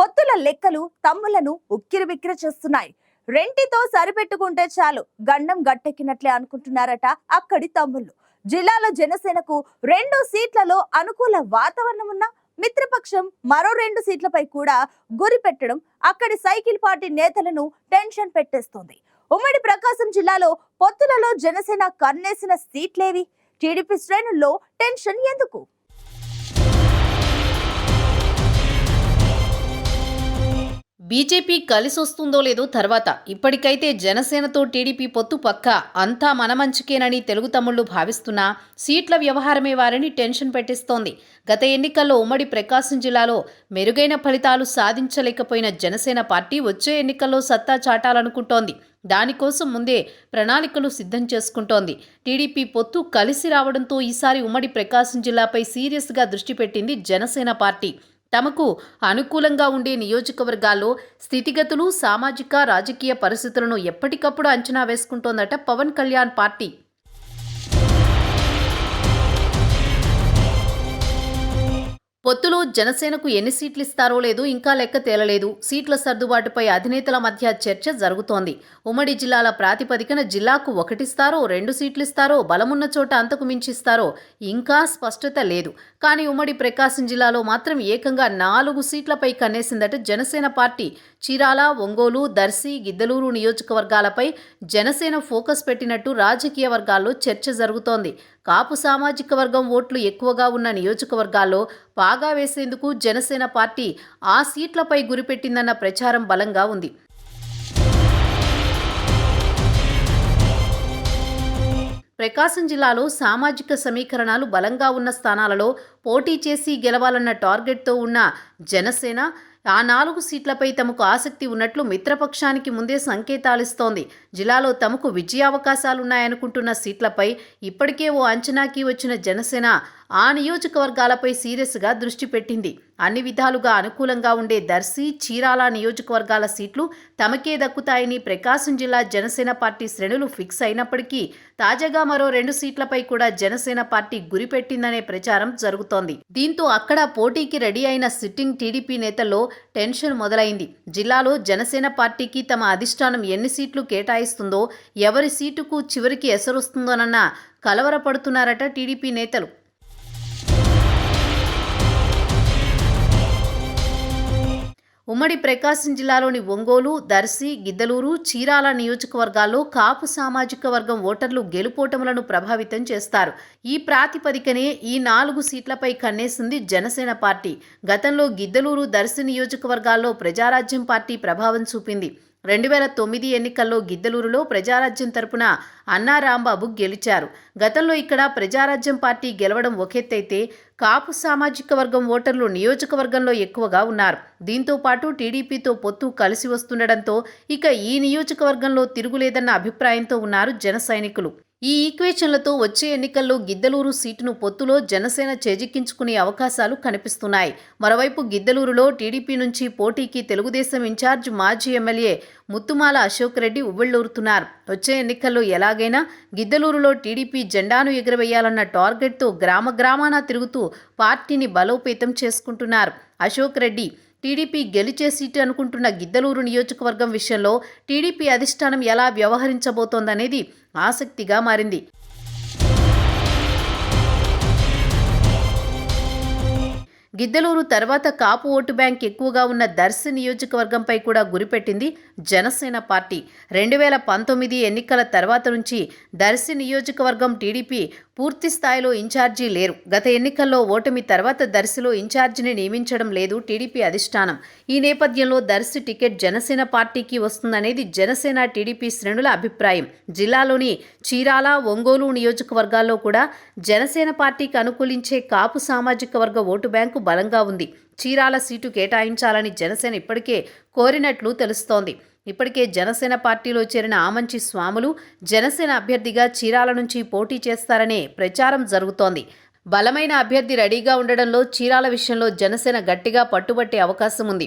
పొత్తుల లెక్కలు తమ్ములను ఉక్కిరిబిక్కిరి చేస్తున్నాయి. రెంటితో సరిపెట్టుకుంటే చాలు గండం గట్టెక్కినట్లే అనుకుంటున్నారట అక్కడి తమ్ముళ్ళు. జిల్లాలో జనసేనకు రెండు సీట్లలో అనుకూల వాతావరణం ఉన్న మిత్రపక్షం మరో రెండు సీట్లపై కూడా గురి పెట్టడం అక్కడి సైకిల్ పార్టీ నేతలను టెన్షన్ పెట్టేస్తోంది. ఉమ్మడి ప్రకాశం జిల్లాలో పొత్తులలో జనసేన కన్నేసిన సీట్లేవి? టీడీపీ శ్రేణుల్లో టెన్షన్ ఎందుకు? బీజేపీ కలిసొస్తుందో లేదో తర్వాత ఇప్పటికైతే జనసేనతో టీడీపీ పొత్తు పక్క అంతా మన మంచికేనని తెలుగు తమ్ముళ్ళు భావిస్తున్నా సీట్ల వ్యవహారమే వారిని టెన్షన్ పెట్టిస్తోంది. గత ఎన్నికల్లో ఉమ్మడి ప్రకాశం జిల్లాలో మెరుగైన ఫలితాలు సాధించలేకపోయిన జనసేన పార్టీ వచ్చే ఎన్నికల్లో సత్తా చాటాలనుకుంటోంది. దానికోసం ముందే ప్రణాళికలు సిద్ధం చేసుకుంటోంది. టీడీపీ పొత్తు కలిసి రావడంతో ఈసారి ఉమ్మడి ప్రకాశం జిల్లాపై సీరియస్గా దృష్టి పెట్టింది జనసేన పార్టీ. తమకు అనుకూలంగా ఉండే నియోజకవర్గాల్లో స్థితిగతులు సామాజిక రాజకీయ పరిస్థితులను ఎప్పటికప్పుడు అంచనా వేసుకుంటోందట పవన్ కళ్యాణ్ పార్టీ. పొత్తులో జనసేనకు ఎన్ని సీట్లు ఇస్తారో లేదు ఇంకా లెక్క తేలలేదు. సీట్ల సర్దుబాటుపై అధినేతల మధ్య చర్చ జరుగుతోంది. ఉమ్మడి జిల్లాల ప్రాతిపదికన జిల్లాకు ఒకటిస్తారో రెండు సీట్లు ఇస్తారో బలమున్న చోట అంతకు మించిస్తారో ఇంకా స్పష్టత లేదు. కానీ ఉమ్మడి ప్రకాశం జిల్లాలో మాత్రం ఏకంగా నాలుగు సీట్లపై కన్నేసిందట జనసేన పార్టీ. చీరాల ఒంగోలు దర్శి గిద్దలూరు నియోజకవర్గాలపై జనసేన ఫోకస్ పెట్టినట్టు రాజకీయ వర్గాల్లో చర్చ జరుగుతోంది. కాపు సామాజిక వర్గం ఓట్లు ఎక్కువగా ఉన్న నియోజకవర్గాల్లో పాగా వేసేందుకు జనసేన పార్టీ ఆ సీట్లపై గురిపెట్టిందన్న ప్రచారం బలంగా ఉంది. ప్రకాశం జిల్లాలో సామాజిక సమీకరణాలు బలంగా ఉన్న స్థానాలలో పోటీ చేసి గెలవాలన్న టార్గెట్తో ఉన్న జనసేన ఆ నాలుగు సీట్లపై తమకు ఆసక్తి ఉన్నట్లు మిత్రపక్షానికి ముందే సంకేతాలిస్తోంది. జిల్లాలో తమకు విజయావకాశాలున్నాయనుకుంటున్న సీట్లపై ఇప్పటికే ఓ అంచనాకి వచ్చిన జనసేన ఆ నియోజకవర్గాలపై సీరియస్గా దృష్టి పెట్టింది. అన్ని విధాలుగా అనుకూలంగా ఉండే దర్శి చీరాల నియోజకవర్గాల సీట్లు తమకే దక్కుతాయని ప్రకాశం జిల్లా జనసేన పార్టీ శ్రేణులు ఫిక్స్ అయినప్పటికీ తాజాగా మరో రెండు సీట్లపై కూడా జనసేన పార్టీ గురిపెట్టిందనే ప్రచారం జరుగుతోంది. దీంతో అక్కడ పోటీకి రెడీ అయిన సిట్టింగ్ టీడీపీ నేతల్లో టెన్షన్ మొదలైంది. జిల్లాలో జనసేన పార్టీకి తమ అధిష్టానం ఎన్ని సీట్లు కేటాయిస్తుందో ఎవరి సీటుకు చివరికి ఎసరొస్తుందోనన్న కలవరపడుతున్నారట టీడీపీ నేతలు. ఉమ్మడి ప్రకాశం జిల్లాలోని ఒంగోలు దర్శి గిద్దలూరు చీరాల నియోజకవర్గాల్లో కాపు సామాజిక వర్గం ఓటర్లు గెలుపోటములను ప్రభావితం చేస్తారు. ఈ ప్రాతిపదికనే ఈ నాలుగు సీట్లపై కన్నేసింది జనసేన పార్టీ. గతంలో గిద్దలూరు దర్శి నియోజకవర్గాల్లో ప్రజారాజ్యం పార్టీ ప్రభావం చూపింది. రెండు వేల తొమ్మిది ఎన్నికల్లో గిద్దలూరులో ప్రజారాజ్యం తరపున అన్నారాంబాబు గెలిచారు. గతంలో ఇక్కడ ప్రజారాజ్యం పార్టీ గెలవడం ఒకెత్తైతే కాపు సామాజిక వర్గం ఓటర్లు నియోజకవర్గంలో ఎక్కువగా ఉన్నారు. దీంతో పాటు టీడీపీతో పొత్తు కలిసి వస్తుండడంతో ఇక ఈ నియోజకవర్గంలో తిరుగులేదన్న అభిప్రాయంతో ఉన్నారు జన సైనికులు. ఈ ఈక్వేషన్లతో వచ్చే ఎన్నికల్లో గిద్దలూరు సీటును పొత్తులో జనసేన చేజిక్కించుకునే అవకాశాలు కనిపిస్తున్నాయి. మరోవైపు గిద్దలూరులో టీడీపీ నుంచి పోటీకి తెలుగుదేశం ఇన్ఛార్జ్ మాజీ ఎమ్మెల్యే ముత్తుమాల అశోక్ రెడ్డి ఉవ్విళ్ళూరుతున్నారు వచ్చే ఎన్నికల్లో ఎలాగైనా గిద్దలూరులో టీడీపీ జెండాను ఎగురవేయాలన్న టార్గెట్తో గ్రామ గ్రామాన తిరుగుతూ పార్టీని బలోపేతం చేసుకుంటున్నారు. అశోక్ రెడ్డి టీడీపీ గెలిచే సీటు అనుకుంటున్న గిద్దలూరు నియోజకవర్గం విషయంలో టీడీపీ అధిష్టానం ఎలా వ్యవహరించబోతోందనేది ఆసక్తిగా మారింది. గిద్దలూరు తర్వాత కాపు ఓటు బ్యాంక్ ఎక్కువగా ఉన్న దర్శి నియోజకవర్గంపై కూడా గురిపెట్టింది జనసేన పార్టీ. రెండు వేల పంతొమ్మిది ఎన్నికల తర్వాత నుంచి దర్శి నియోజకవర్గం టీడీపీ పూర్తి స్థాయిలో ఇన్ఛార్జీ లేరు. గత ఎన్నికల్లో ఓటమి తర్వాత దర్శిలో ఇన్ఛార్జిని నియమించడం లేదు టీడీపీ అధిష్టానం. ఈ నేపథ్యంలో దర్శి టికెట్ జనసేన పార్టీకి వస్తుందనేది జనసేన టీడీపీ శ్రేణుల అభిప్రాయం. జిల్లాలోని చీరాల ఒంగోలు నియోజకవర్గాల్లో కూడా జనసేన పార్టీకి అనుకూలించే కాపు సామాజిక వర్గ ఓటు బ్యాంకు బలంగా ఉంది. చీరాల సీటు కేటాయించాలని జనసేన ఇప్పటికే కోరినట్లు తెలుస్తోంది. ఇప్పటికే జనసేన పార్టీలో చేరిన ఆమంచి స్వాములు జనసేన అభ్యర్థిగా చీరాల నుంచి పోటీ చేస్తారనే ప్రచారం జరుగుతోంది. బలమైన అభ్యర్థి రెడీగా ఉండడంలో చీరాల విషయంలో జనసేన గట్టిగా పట్టుబట్టే అవకాశం ఉంది.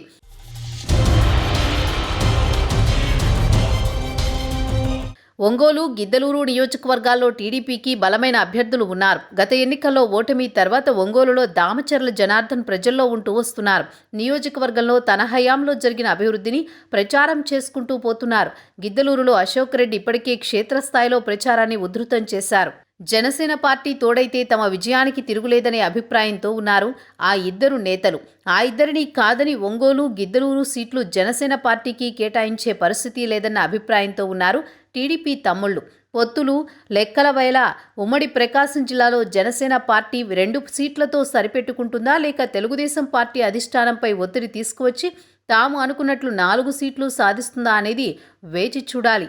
ఒంగోలు గిద్దలూరు నియోజకవర్గాల్లో టీడీపీకి బలమైన అభ్యర్థులు ఉన్నారు. గత ఎన్నికల్లో ఓటమి తర్వాత ఒంగోలులో దామచర్ల జనార్దన్ ప్రజల్లో ఉంటూ వస్తున్నారు. నియోజకవర్గంలో తన హయాంలో జరిగిన అభివృద్ధిని ప్రచారం చేసుకుంటూ పోతున్నారు. గిద్దలూరులో అశోక్ రెడ్డి ఇప్పటికే క్షేత్రస్థాయిలో ప్రచారాన్ని ఉధృతం చేశారు. జనసేన పార్టీ తోడైతే తమ విజయానికి తిరుగులేదనే అభిప్రాయంతో ఉన్నారు ఆ ఇద్దరు నేతలు. ఆ ఇద్దరిని కాదని ఒంగోలు గిద్దలూరు సీట్లు జనసేన పార్టీకి కేటాయించే పరిస్థితి లేదన్న అభిప్రాయంతో ఉన్నారు టీడీపీ తమ్ముళ్ళు. పొత్తులు లెక్కల వేళ ఉమ్మడి ప్రకాశం జిల్లాలో జనసేన పార్టీ రెండు సీట్లతో సరిపెట్టుకుంటుందా లేక తెలుగుదేశం పార్టీ అధిష్టానంపై ఒత్తిడి తీసుకువచ్చి తాము అనుకున్నట్లు నాలుగు సీట్లు సాధిస్తుందా అనేది వేచి చూడాలి.